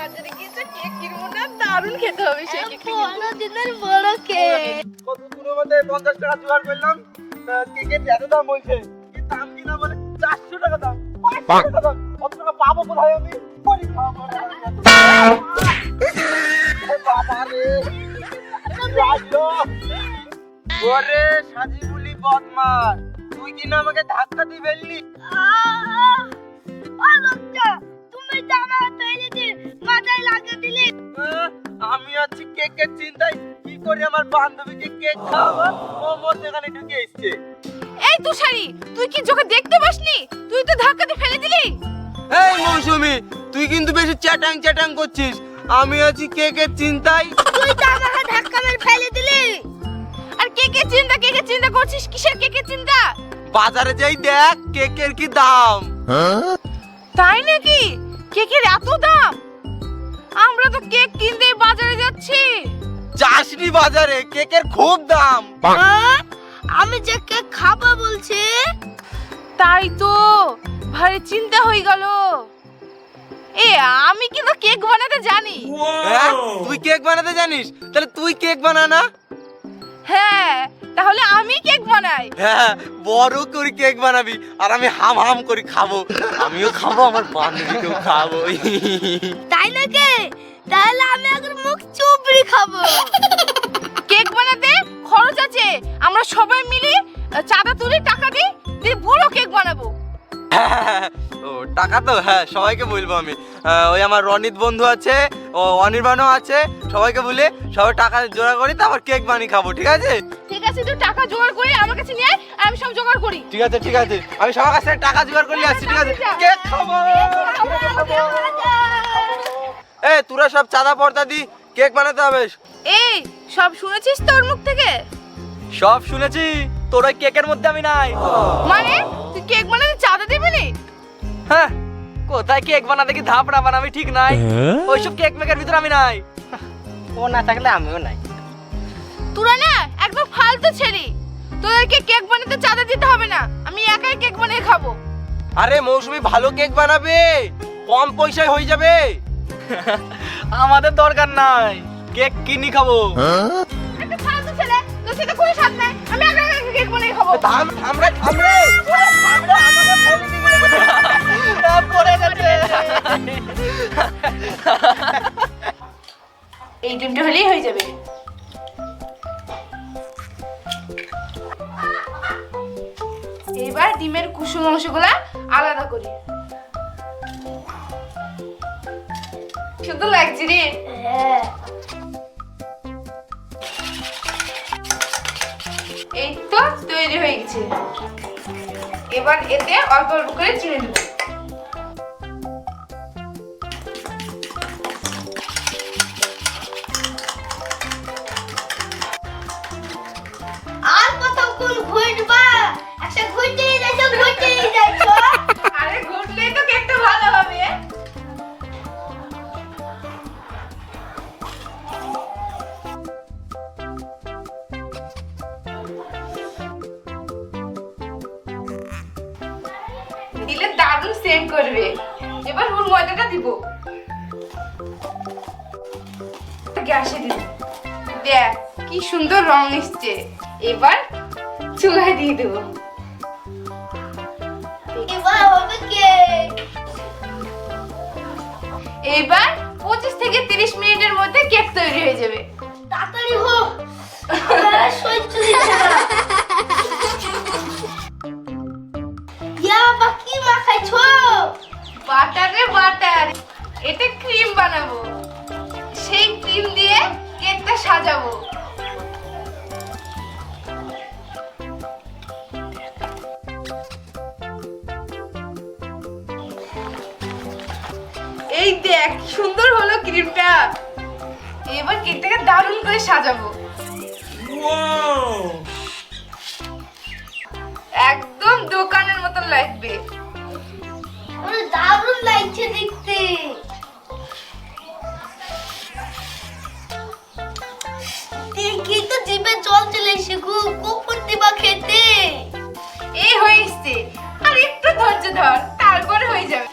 বাজারে গিয়েছে কেক কিনবো না দারুণ খেতে হবে সেই কেক দিনের বড় কেক কত দূরের মধ্যে পঞ্চাশ টাকা জোগাড় করলাম কেকের এত দাম বলছে দাম কিনা বলে চারশো টাকা দাম পাঁচশো টাকা অত টাকা পাবো কোথায় আমি? করি খাব। বাবা রে। লাগল। ওরে সাজিবুলি বদমার তুই কিনা আমাকে ধাক্কা দিয়ে ফেললি? কেকের চিন্তায় কি করে আমার বান্ধবীকে কেক খাওয়াবো? ও মোর এখানে ঢুকে এসছে। এই তুষারি তুই কি চোখে দেখতে পাসনি তুই তো ধাক্কা দিয়ে ফেলে দিলি। এই মৌসুমি তুই কিন্তু বেশি চ্যাটাং চ্যাটাং করছিস। আমি আছি কেকের চিন্তায়। তুই তো আমাকে ধাক্কা মেরে ফেলে দিলি। আর কেকের চিন্তা কেকের চিন্তা করছিস? কিসের কেকের চিন্তা? বাজারে যাই দেখ কেকের কি দাম। তাই নাকি? কেকের এত দাম? আমরা তো কেক কিনতে বাজারে যাচ্ছি। যাসনি বাজারে কেকের খুব দাম? আমি যে কেক খাব বলছি তাই তো ভারী চিন্তা হয়ে গেল। এ আমি কিন্তু কেক বানাতে জানি। হ্যাঁ তুই কেক বানাতে জানিস? তাহলে তুই কেক বানা না। হ্যাঁ তাহলে আমি কেক বানাই। হ্যাঁ বড় করে কেক বানাবি আর আমি হাম হাম করে খাব। আমিও খাব আমার বান্ধবীকেও খাব। তাই নাকি? তাহলে আমি এখন মুখ চুপড়ি খাব। কেক বানাতে খরচ আছে। আমরা সবাই মিলে চাঁদা তুলি টাকা দিই দিয়ে বড় কেক বানাবো। ও টাকা তো? হ্যাঁ সবাইকে বলব আমি। ওই আমার রনিত বন্ধু আছে ও অনির্বাণও আছে সবাইকে বলে সবাই টাকা জোড়া করি তারপর কেক বানিয়ে খাব ঠিক আছে? ঠিক আছে তুই টাকা জোগাড় করে আমার কাছে নিয়ে আয় আমি সব জোগাড় করি। ঠিক আছে ঠিক আছে। আমি সবার কাছে টাকা জোগাড় করে নিয়ে আসছি ঠিক আছে? কেক খাব! এ তোরা সব চাঁদা পর্দা দি কেক বানাতে হবে। এই সব শুনেছিস তোর মুখ থেকে? সব শুনেছি। তোর ওই কেকের মধ্যে আমি নাই। মানে? তুই কেক বানাতে চাঁদা দিবি নি? হ্যাঁ কোথায় কেক বানাতে কি ধাপড়া বানাবি ঠিক নাই। ওইসব কেক মেকের ভিতরে আমি নাই। ও না থাকলে আমিও নাই। তোরা না একদম ফালতু ছেড়ি তোদেরকে কেক বানাতে চাঁদা দিতে হবে না। আমি একাই কেক বানিয়ে খাব। আরে মৌসুমি ভালো কেক বানাবে। কম পয়সায় হয়ে যাবে। আমাদের দরকার নাই। কেক কিনি খাব। একটা ফালতু ছেলে। তোর সাথে কোনো সাথ নাই। আমি একা একা কেক বানিয়ে খাব। থাম থাম রে থাম রে আমাকে ফেলে দিবি পড়ে গেছে। এই ডিমটা হলেই হয়ে যাবে। এবার ডিমের কুসুম অংশগুলা আলাদা করি। সুন্দর লাগছে রে? হ্যাঁ। তৈরি হয়ে গেছে। এবার এতে অল্প অল্প করে চিনি দেবো সুন্দর রং এসছে। এবার চুলায় দিয়ে দেবো। এবার পঁচিশ থেকে তিরিশ মিনিটের মধ্যে কেক তৈরি হয়ে যাবে। তাড়াতাড়ি হোক। বাটারে বাটার। এটা ক্রিম বানাবো। করে সাজাবো। একদম দোকানের মতন লাগবে। দারুণ লাগছে দেখতে। তো জিভে জল চলে এসে খুব কখন দিবা খেতে। এই হয়ে এসছে। আর একটু ধৈর্য ধর তারপরে হয়ে যাবে।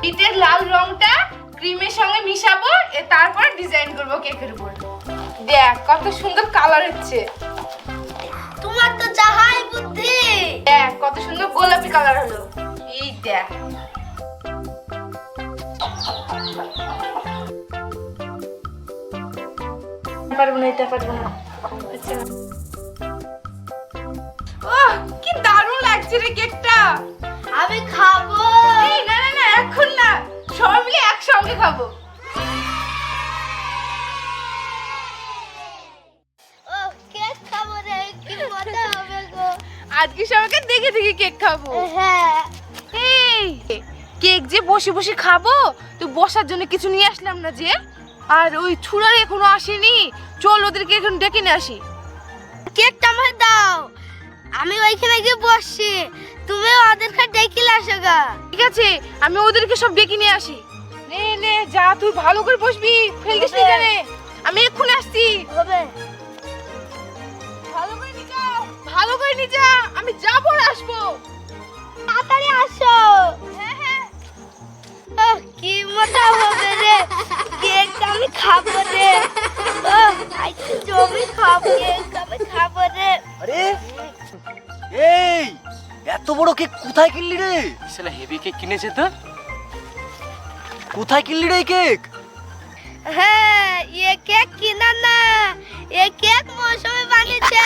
বিটের লাল রংটা ক্রিমের সঙ্গে মিশাবো এ তারপর ডিজাইন করব কেকের উপর। দেখ কত সুন্দর কালার হচ্ছে। তোমার তো যাহাই বুদ্ধি। দেখ কত সুন্দর গোলাপি কালার হলো। এই দেখ। পারব না এটা পারব না। আচ্ছা। ওহ কি দারুণ লাগছে রে কেকটা আমি খাব। এই না না না এখন না। খাব আজকে সবাইকে দেখে দেখে কেক খাব। হ্যাঁ। কেক যে বসে বসে খাব তো বসার জন্য কিছু নিয়ে আসলাম না যে। আর ওই ছুরার এখনও আসেনি। চল ওদেরকে এখন ডেকে নিয়ে আসি। কেকটা আমায় দাও। আমি ওইখানে গিয়ে বসছি। তুমি ওদেরকে ডেকে আসো গা। ঠিক আছে আমি ওদেরকে সব ডেকে নিয়ে আসি। যা তুই ভালো করে বসবি। ফেল দিস নি জানে আমি এক্ষুনি আসছি। হবে। ভালো করে নিয়ে যা ভালো করে নিয়ে যা আমি যাব আর আসব। তাড়াতাড়ি আসো। হ্যাঁ হ্যাঁ। কি মজা হবে রে। কেক আমি খাব রে। আজকে জমি খাব কেক আমি খাব রে। আরে এই এত বড় কেক কোথায় কিনলি রে? শালা হেভি কেক কিনেছে তো। কোথায় কিনলি রে কেক? হ্যাঁ ये কেক কিনা না। ये কেক মৌসুমে বানিয়েছে।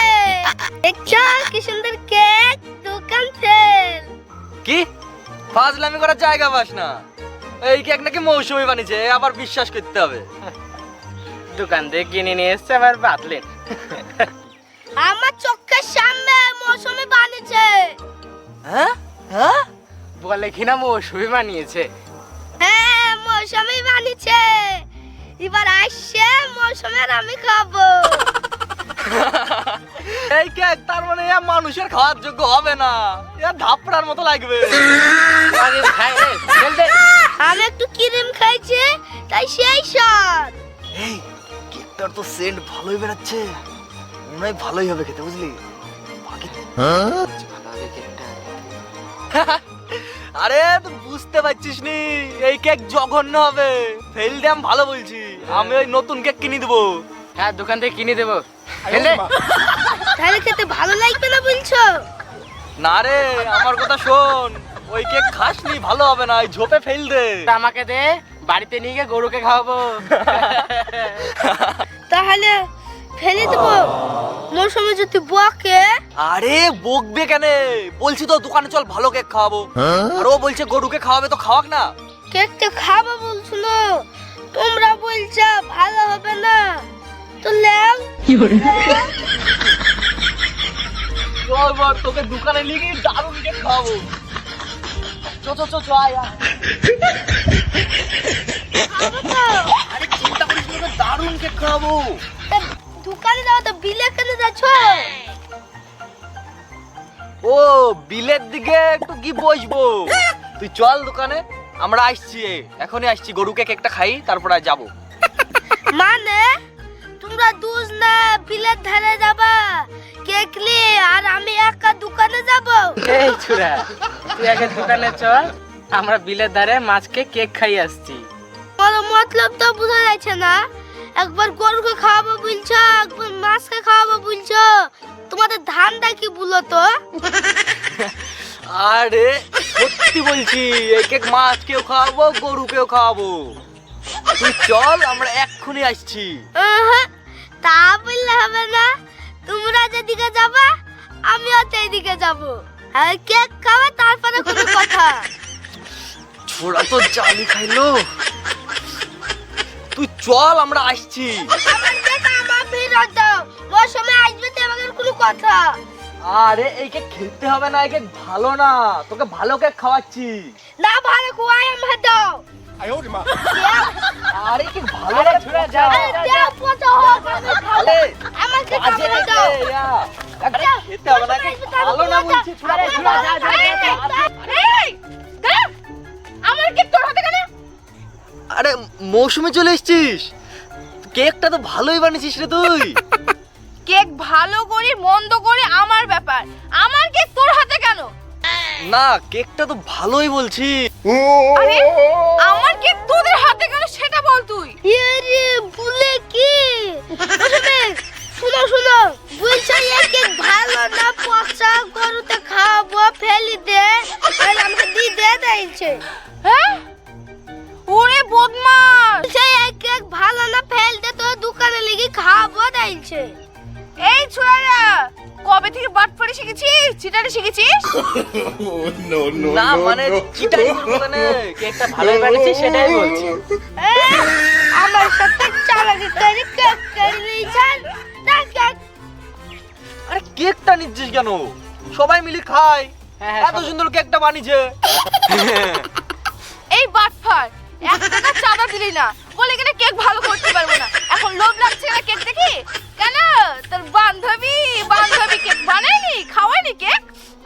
দেখছ কি সুন্দর কেক দোকান ফেল। কি? ফাজলামি করার জায়গা পাস না। এই কেক নাকি মৌসুমি বানিয়েছে আবার বিশ্বাস করতে হবে। দোকান থেকে কিনে নিয়ে এসছে আবার বাতলেন আমার চোখের সামনে মৌসুমে বানিয়েছে। হ্যাঁ? হ্যাঁ? বলে কিনা মৌসুমি বানিয়েছে। মৌসুমে বানিয়েছে। এবার আসছে মৌসুমের আমি খাব। এই কেক তার মানে এ মানুষের খাওয়ার যোগ্য হবে না। এ ধাপড়ার মতো লাগবে। আরে খাই রে দে। আমি একটু ক্রিম খাইছি তাই সেই স্বাদ। এই কেকটার তো সেন্ট ভালোই বেরাচ্ছে মনে হয় ভালোই হবে খেতে বুঝলি? বাকি ভালো হবে কেকটা। আরে তুই বুঝতে পারছিস নি এই কেক জঘন্য হবে। ফেল দাম ভালো বলছি আমি ওই নতুন কেক কিনে দেবো। হ্যাঁ দোকান থেকে কিনে দেবো। ফেল তাহলে খেতে ভালো লাগবে না বলছো? না রে আমার কথা শোন ওই কেক খাসনি ভালো হবে না ওই ঝোপে ফেল দে। তা আমাকে দে বাড়িতে নিয়ে গিয়ে গরুকে খাওয়াবো। তাহলে ফেলে দেবো। মৌসুমে যদি বকে। আরে বকবে কেন? বলছি তো দোকানে চল ভালো কেক খাওয়াবো। আর ও বলছে গরুকে খাওয়াবে তো খাওয়াক না। কেকটা খাব বলছিল। তোমরা বলছো ভালো হবে না। তো ল্যাং চল বল তোকে দোকানে নিয়ে গিয়ে দারুণ কেক খাওয়াবো। চো চো চো চো আয় তো আরে চিন্তা করিস দারুণ কেক খাওয়াবো। তা দোকানে যাও তো বিলে কেনে যাচ্ছ? ও বিলের দিকে একটু কি বসবো? তুই চল দোকানে আমরা আসছি। এখনই আসছি গরুকে কেকটা খাই তারপর আর যাব। মানে? তোমরা দুজ না বিলের ধারে যাবা। কেক নিয়ে আর আমি একা দোকানে যাব। এই চুরা তুই আগে দোকানে চল আমরা বিলের ধারে মাছকে কেক খাই আসছি। মতলব তো বোঝা যাচ্ছে না। একবার গরুকে খাওয়াবো বলছো? একবার মাছকে খাওয়াবো বলছো? তোমাদের ধানটা কি বলো তো? আরে সত্যি বলছি এই কেক মাছ কেউ খাওয়াবো গরু কেউ খাওয়াবো। তুই চল আমরা এক্ষুনি আসছি। তা বললে হবে না। তোমরা যেদিকে যাবা আমিও সেইদিকে যাব। আর কেক খাওয়া তারপরে কোনো কথা। ছোড়া তো জালি খাইলো। তুই চল আমরা আসছি। আরে এই কেক খেতে হবে না এই কেক ভালো না। তোকে ভালো কেক খাওয়াচ্ছি। না ভালো খুয়াই আমার দাও আরে কি ভালো ছোড়া, যা, দাও পচা হোক আমি আমাকে খাবার দাও খেতে হবে না ভালো না বলছি ছোড়া, যা, যা, আমার তোর হাতে কেন? আরে মৌসুমে চলে এসেছিস? কেকটা তো ভালোই বানিয়েছিস রে তুই। কেক ভালো করি মন্দ করি আমার ব্যাপার। আমার কেক তোর হাতে কেন? না কেকটা তো ভালোই বলছি। আরে আমার কেক তোদের হাতে কেন সেটা বল তুই। আরে ভুলে কি? শুনে শুনো শুনো। বলছে এই কেক ভালো না পচা গরুতে খাব ফেলি দে। আর আমাকে দি দে দিয়েছে না মানে চিটাই বলব না কেকটা ভালোই বানিয়েছি সেটাই বলছি। আমার সাথে চালাকি করে কেক করে দিয়েছেন না কেক আরে কেকটা নিচ্ছিস কেন? সবাই মিলে খাই। হ্যাঁ, হ্যাঁ, এত সুন্দর কেকটা বানিয়েছে। এই বাটফার এক টাকা চাঁদা দিলি না। বলে কেন কেক ভালো করতে পারব না। এখন লোভ লাগছে না কেক দেখি? কেন? তোর বান্ধবী বান্ধবী কেক বানায়নি? খাওয়ায়নি কেক?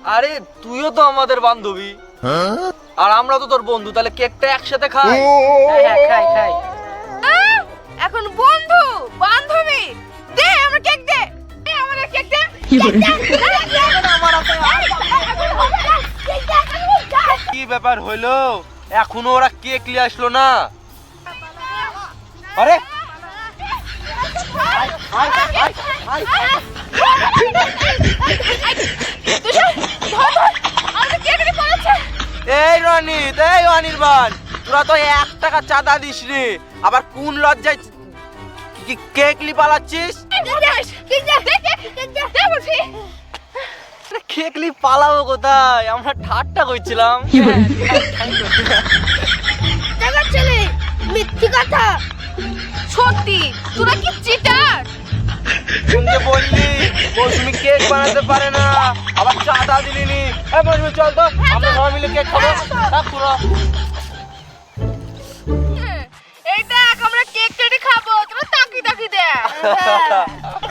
আরে তুইও তো আমাদের বান্ধবী আর আমরা তো তোর বন্ধু তাহলে কেকটা একসাথে খাই হ্যাঁ হ্যাঁ খাই খাই আহ, এখন বন্ধু বান্ধবী দে আমার কেক দে দে আমার কেক দে কেক দে। আমার কি ব্যাপার হইল এখনও ওরা কেক নিয়ে আসলো না আরে আমাদের কেক নিয়ে পালাচ্ছে। এই রনিত এই অনির্বাণ তোরা তো এক টাকা চাঁদা দিস রে আবার কোন লজ্জায় কি- কেক লি পালাচ্ছিস? কেক দে, কেক দে, দে, কেক, কেক দে, দে বলছি। কেক লি পালাবো কোথায়? আমরা ঠাট্টা করছিলাম। ছেলে মিথ্যি কথা। সত্যি তোরা কি চিটার শুনতে বললি মৌসুমি কেক বানাতে পারে না। আবার চাঁদা দিলি নি এই মৌসুমি চল তো আমরা সবাই মিলে কেক খাব। থাক তোরা। এই দেখ আমরা কেক কেটে খাব। তোরা তাকি তাকি দে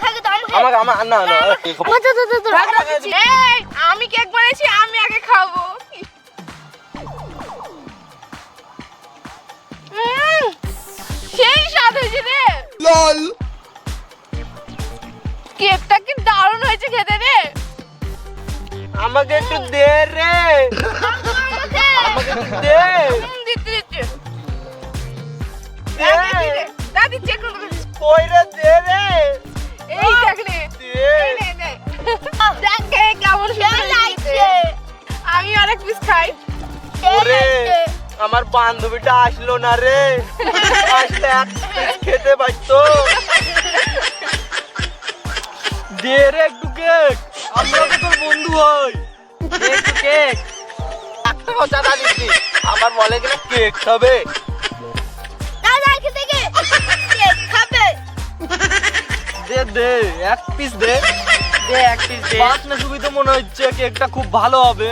আমি আমাকে আমার না না এই আমি কেক বানিয়েছি আমি আগে খাব। সেই স্বাদ হয়েছে রে। কেকটা কি দারুণ হয়েছে খেতে রে। আমাকে একটু দে রে। আমাকে একটু দে। উম, দিচ্ছি দিচ্ছি। দে। দাদি চেক করে দিচ্ছি। রে দে রে। এই দেখ রে এই নে, নে। দেখ কেক কেমন লাগছে আমি অনেক পিস খাই। ওরে আমার বান্ধবীটা আসলো না রে। আসলে খেতে পারতো। দে রে একটু কেক। আমরা তো তোর বন্ধু হই। দে একটু কেক। একটা কথা দিচ্ছি। আবার বলে গেলে কেক খাবে। দাদা কেক খাবে। দে দে এক পিস দে। দে এক পিস দে। পাঁচ না সুবিধা মনে হচ্ছে কেকটা খুব ভালো হবে।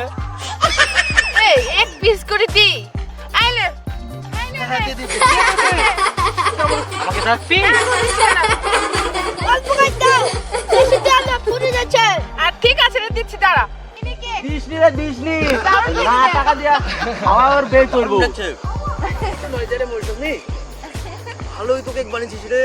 এই এক পিস করে দি। আইলে আমাকে পিস অল্প করে দাও বেশি দাও না পুড়ে যাচ্ছে আর ঠিক আছে রে দিচ্ছি দাঁড়া। দিসনি রে দিসনি। না টাকা দিয়া। আবার বের করব। ভালোই তো কেক বানিয়েছিস রে।